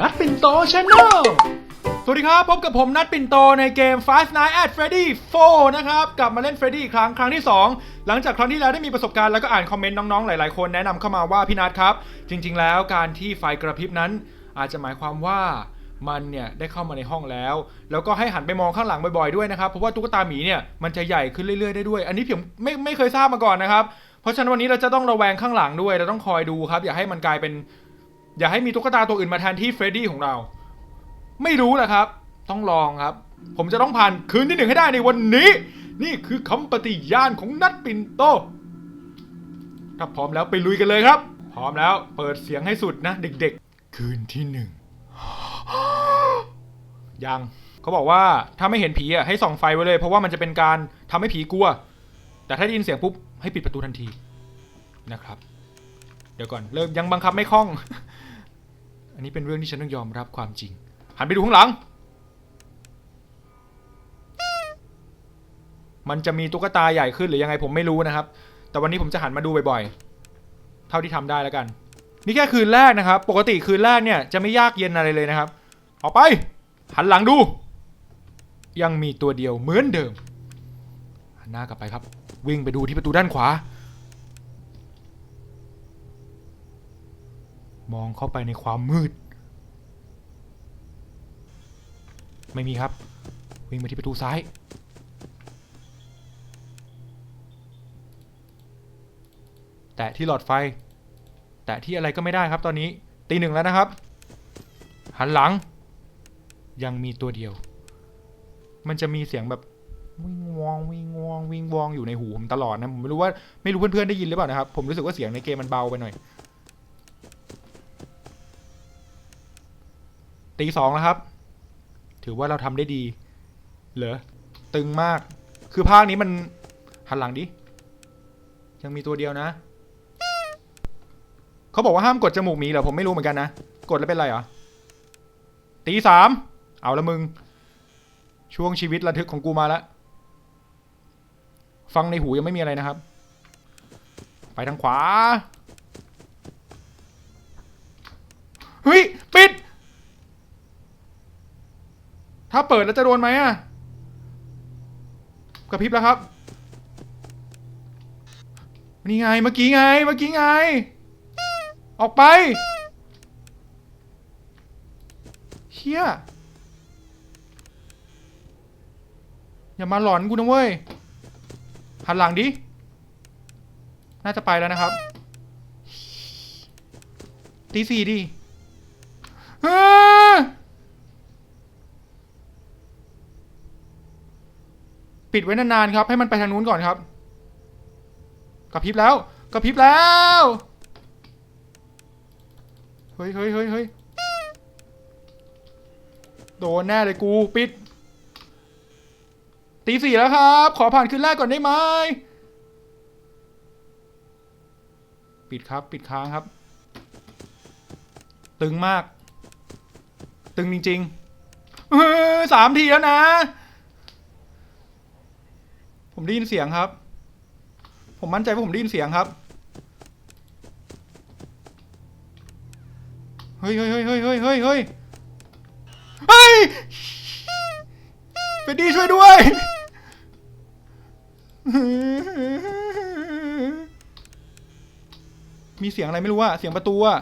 นัดปิ่นโตชาแนลสวัสดีครับ พบกับผมนัดปิ่นโตในเกม Five Nights at Freddy 4 นะครับ กลับมาเล่น Freddy อีกครั้งครั้งที่ 2 หลังจากครั้งที่แล้วได้มีประสบการณ์แล้วก็อ่านคอมเมนต์น้องๆ หลายๆ คนแนะนำเข้ามาว่าพี่นัดครับ จริง ๆ แล้วการที่ไฟกระพริบนั้น อาจจะหมายความว่ามันเนี่ยได้เข้ามาในห้องแล้ว แล้วก็ให้หันไปมองข้างหลังบ่อยๆด้วยนะครับ เพราะว่าตุ๊กตาหมีเนี่ยมันจะใหญ่ขึ้นเรื่อยๆได้ด้วย อันนี้ผมไม่ไม่เคยทราบมาก่อนนะครับ เพราะฉะนั้นวันนี้เราจะต้องระแวงข้างหลังด้วย เราต้องคอยดูครับ อย่าให้มันกลายเป็น อย่าให้มีตุ๊กตาตัวอื่นมาแทนที่เฟรดดี้ของเรา ไม่รู้แหละครับ ต้องลองครับ ผมจะต้องผ่านคืนที่หนึ่งให้ได้ในวันนี้ นี่คือคำปฏิญาณของนัดปินโตถ้าพร้อมแล้วไปลุยกันเลยครับ พร้อมแล้วเปิดเสียงให้สุดนะ เด็กๆ คืนที่หนึ่งยังเขาบอกว่าถ้าไม่เห็นผีอะให้ส่องไฟไว้เลย เพราะว่ามันจะเป็นการทำให้ผีกลัว แต่ถ้าได้ยินเสียงปุ๊บให้ปิดประตูทันทีนะครับ เดี๋ยวก่อนเริ่มยังบังคับไม่คล่อง อันนี้เป็นเรื่องที่ฉันต้องยอมรับความจริง หันไปดูข้างหลัง มันจะมีตุ๊กตาใหญ่ขึ้นหรือยังไงผมไม่รู้นะครับ แต่วันนี้ผมจะหันมาดูบ่อยๆ เท่าที่ทำได้แล้วกัน นี่แค่คืนแรกนะครับ ปกติคืนแรกเนี่ยจะไม่ยากเย็นอะไรเลยนะครับ ออกไป หันหลังดู ยังมีตัวเดียวเหมือนเดิม หันหน้ากลับไปครับ วิ่งไปดูที่ประตูด้านขวา มองเข้าไปในความมืด ไม่มีครับ วิ่งมาที่ประตูซ้าย แตะที่หลอดไฟ แตะที่อะไรก็ไม่ได้ครับตอนนี้ตีหนึ่งแล้วนะครับ หันหลัง ยังมีตัวเดียว มันจะมีเสียงแบบวิ่งวองวิ่งวองวิ่งวองอยู่ในหูผมตลอดนะผมไม่รู้ว่าไม่รู้เพื่อนๆได้ยินหรือเปล่านะครับ ผมรู้สึกว่าเสียงในเกมมันเบาไปหน่อย ตีสองแล้วครับ ถือว่าเราทำได้ดี เหรอ ตึงมาก คือภาคนี้มัน หันหลังดิ ยังมีตัวเดียวนะ เขาบอกว่าห้ามกดจมูกหมีเหรอ ผมไม่รู้เหมือนกันนะ กดแล้วเป็นไรเหรอ ตีสาม เอาละมึง ช่วงชีวิตระทึกของกูมาแล้วฟังในหูยังไม่มีอะไรนะครับ ไปทางขวา เฮ้ย ปิด ถ้า เปิดแล้วจะโดนไหมอะกระพริบแล้วครับ นี่ไงเมื่อกี้ไงเมื่อกี้ไง ออกไปเฮียอย่ามาหลอนกูนะเว้ย หันหลังดิ น่าจะไปแล้วนะครับ ตีสี่ดิเอ้อ ปิดไว้นานๆครับ ให้มันไปทางนู้นก่อนครับกระพริบแล้วกระพริบแล้วเฮ้ยเฮ้ยเฮ้ยเฮ้ยโดนแน่เลยกูปิดตีสี่แล้วครับ ขอผ่านขึ้นแรกก่อนได้ไหมปิดครับ ปิดค้างครับ ตึงมาก ตึงจริงๆสามทีแล้วนะ ผมได้ยินเสียงครับ ผมมั่นใจว่าผมได้ยินเสียงครับ เฮ้ยเฮ้ยเฮ้ยเฮ้ยเฮ้ยเฮ้ยเฮ้ยเฮ้ยเฟดดี้ช่วยด้วยมีเสียงอะไรไม่รู้อะเสียงประตูอะ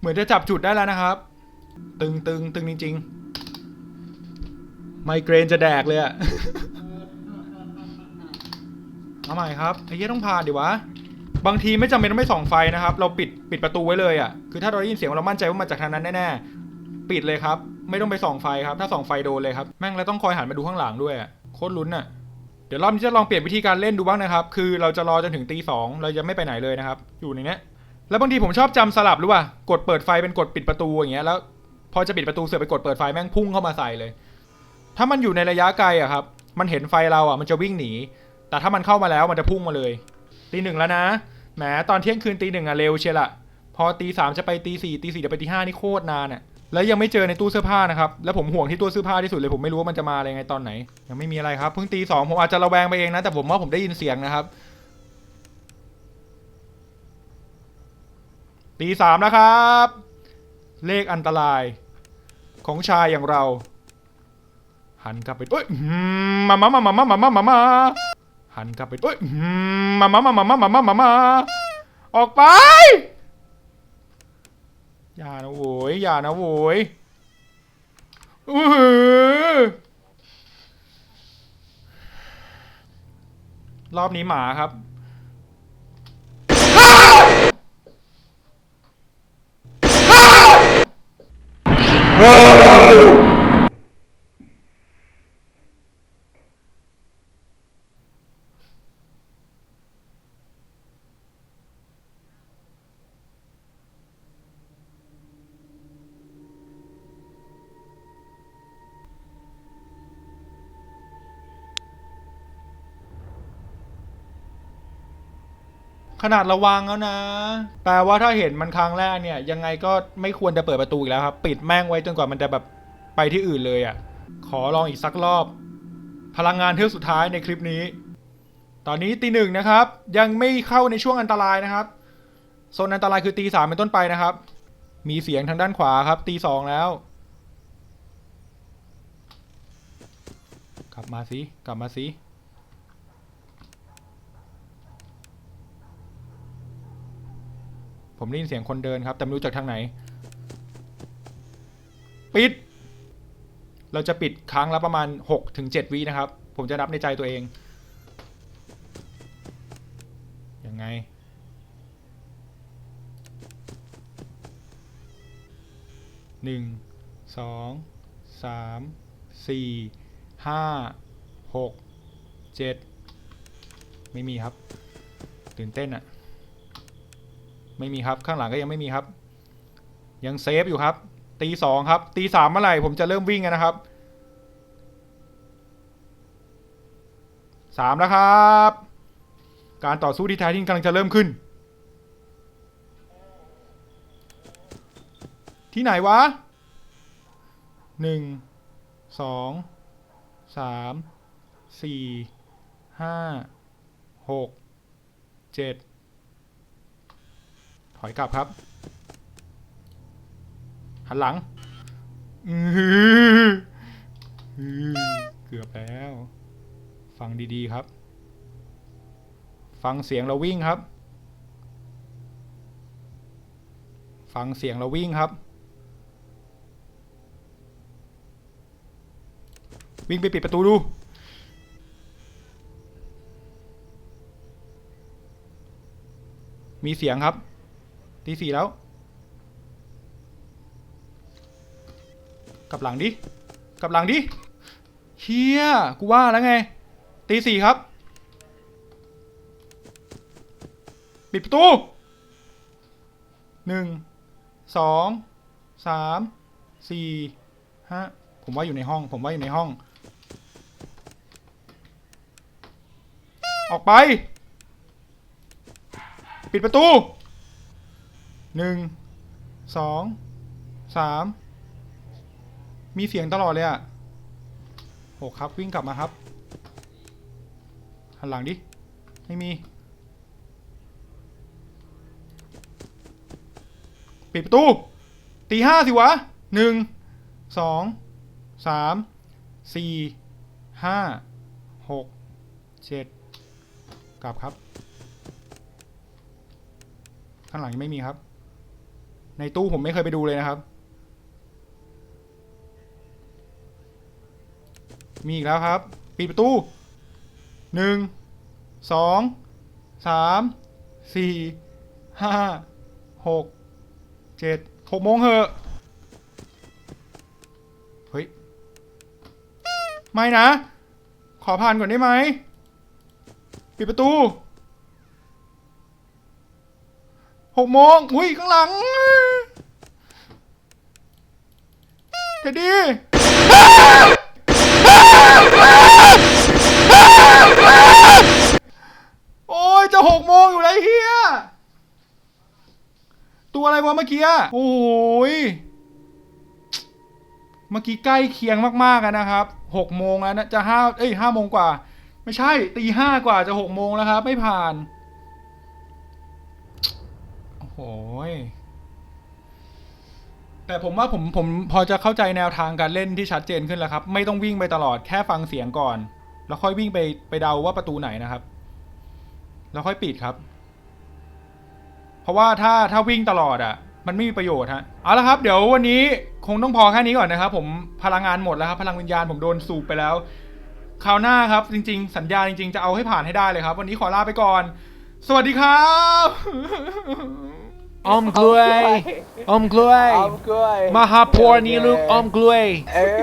เหมือน จะจับจุดได้แล้วนะครับ ตึงตึงตึงจริงๆ ไมเกรนจะแดกเลยอะเอาใหม่ครับไอ้เหี้ยต้องผ่านดิวะ บางทีไม่จำเป็นต้องไม่ส่องไฟนะครับ เราปิดปิดประตูไว้เลยอะคือถ้าเราได้ยินเสียงเรามั่นใจว่ามาจากทางนั้นแน่ๆ ปิดเลยครับ ไม่ต้องไปส่องไฟครับ ถ้าส่องไฟโดนเลยครับ แม่งแล้วต้องคอยหันมาดูข้างหลังด้วยโคตรลุ้นอะเดี๋ยวรอบนี้จะลองเปลี่ยนวิธีการเล่นดูบ้างนะครับ คือเราจะรอจนถึงตีสองเราจะไม่ไปไหนเลยนะครับ อยู่ในนี้ แล้วบางทีผมชอบจำสลับหรือว่ากดเปิดไฟเป็นกดปิดประตูอย่างเงี้ยแล้ว พอจะปิดประตูเสือไปกดเปิดไฟแม่งพุ่งเข้ามาใส่เลย ถ้ามันอยู่ในระยะไกลอะครับ มันเห็นไฟเราอะมันจะวิ่งหนี แต่ถ้ามันเข้ามาแล้วมันจะพุ่งมาเลยตีหนึ่งแล้วนะแหมตอนเที่ยงคืนตีหนึ่งอะเร็วเชียละพอตีสามจะไปตีสี่ตีสี่จะไปตีห้านี่โคตรนานอะแล้วยังไม่เจอในตู้เสื้อผ้านะครับ แล้วผมห่วงที่ตู้เสื้อผ้าที่สุดเลยผมไม่รู้ว่ามันจะมาอะไรไงตอนไหน ยังไม่มีอะไรครับ เพิ่งตีสองผมอาจจะระแวงไปเองนะ แต่ผมว่าผมได้ยินเสียงนะครับ ตีสามนะครับ เลขอันตราย ของชายอย่างเรา หันกลับไปเอ้ยมามามามามามามามามาหันกลับไปเอ้ยมามามามามามามามามาออกไป อย่านะโว้ยอย่านะโว้ยอื้อรอบนี้หมาครับ Não! ขนาดระวังแล้วนะ แปลว่าถ้าเห็นมันครั้งแรกเนี่ย ยังไงก็ไม่ควรจะเปิดประตูอีกแล้วครับ ปิดแม่งไว้จนกว่ามันจะแบบไปที่อื่นเลยอะ่ะ ขอลองอีกสักรอบ พลังงานเทือกสุดท้ายในคลิปนี้ ตอนนี้ตีหนึ่งนะครับ ยังไม่เข้าในช่วงอันตรายนะครับโซนอันตรายคือตีสามเป็นต้นไปนะครับ มีเสียงทางด้านขวาครับ ตีสองแล้วกลับมาสิ กลับมาสิ ผมได้ยินเสียงคนเดินครับ แต่ไม่รู้จากทางไหน ปิด เราจะปิดครั้งละประมาณ6ถึง7วินะครับ ผมจะนับในใจตัวเอง ยังไง หนึ่ง สอง สาม สี่ ห้า หก เจ็ด ไม่มีครับ ตื่นเต้นอะ ไม่มีครับ ข้างหลังก็ยังไม่มีครับ ยังเซฟอยู่ครับ ตีสองครับ ตีสามเมื่อไหร่ผมจะเริ่มวิ่งนะครับสามแล้วครับ การต่อสู้ที่แท้จริงกำลังจะเริ่มขึ้น ที่ไหนวะหนึ่งสองสามสี่ห้าหกเจ็ด อยกลับครับ หันหลังเกือบแล้ว ฟังดีๆครับ ฟังเสียงเราวิ่งครับ ฟังเสียงเราวิ่งครับ วิ่งไปปิดประตูดูมีเสียงครับ ตีสี่แล้ว กลับหลังดิ กลับหลังดิเฮียกูว่าแล้วไง ตีสี่ครับ ปิดประตูหนึ่งสองสามสี่ห้าผมว่าอยู่ในห้อง ผมว่าอยู่ในห้อง ออกไป ปิดประตู หนึ่งสองสามมีเสียงตลอดเลยอะหกครับวิ่งกลับมาครับหันหลังดิ ไม่มี ปิดประตู ตีห้าสิวะหนึ่งสองสามสี่ห้าหกเจ็ดกลับครับ ข้างหลังยังไม่มีครับ ในตู้ผมไม่เคยไปดูเลยนะครับ มีอีกแล้วครับ ปิดประตูหนึ่งสองสามสี่ห้าหกเจ็ดหกโมงเหอะเฮ้ย ไม่นะ ขอผ่านก่อนได้ไหม ปิดประตูหกโมง อุ้ย ข้างหลัง เท็ดดี้โอ้ยจะหกโมงอยู่แล้วไอ้เฮียตัวอะไรวะเมื่อกี้โอ้ยเมื่อกี้ใกล้เคียงมากๆนะครับหกโมงแล้วนะจะห้าเอ้ยห้าโมงกว่า ไม่ใช่ตีห้ากว่าจะหกโมงแล้วครับ ไม่ผ่านโอ้ย แต่ผมว่าผมผมพอจะเข้าใจแนวทางการเล่นที่ชัดเจนขึ้นแล้วครับ ไม่ต้องวิ่งไปตลอดแค่ฟังเสียงก่อน แล้วค่อยวิ่งไปไปเดาว่าประตูไหนนะครับ แล้วค่อยปิดครับ เพราะว่าถ้าถ้าวิ่งตลอดอะ มันไม่มีประโยชน์ฮะเอาละครับ เดี๋ยววันนี้คงต้องพอแค่นี้ก่อนนะครับ ผมพลังงานหมดแล้วครับ พลังวิญญาณผมโดนสูบไปแล้วคราวหน้าครับ จริง ๆ สัญญาจริง ๆ จะเอาให้ผ่านให้ได้เลยครับ วันนี้ขอลาไปก่อน สวัสดีครับ อมกล้วย อมกล้วยเอากล้วย มาหาพัวนี้ลูกอมกล้วย เออ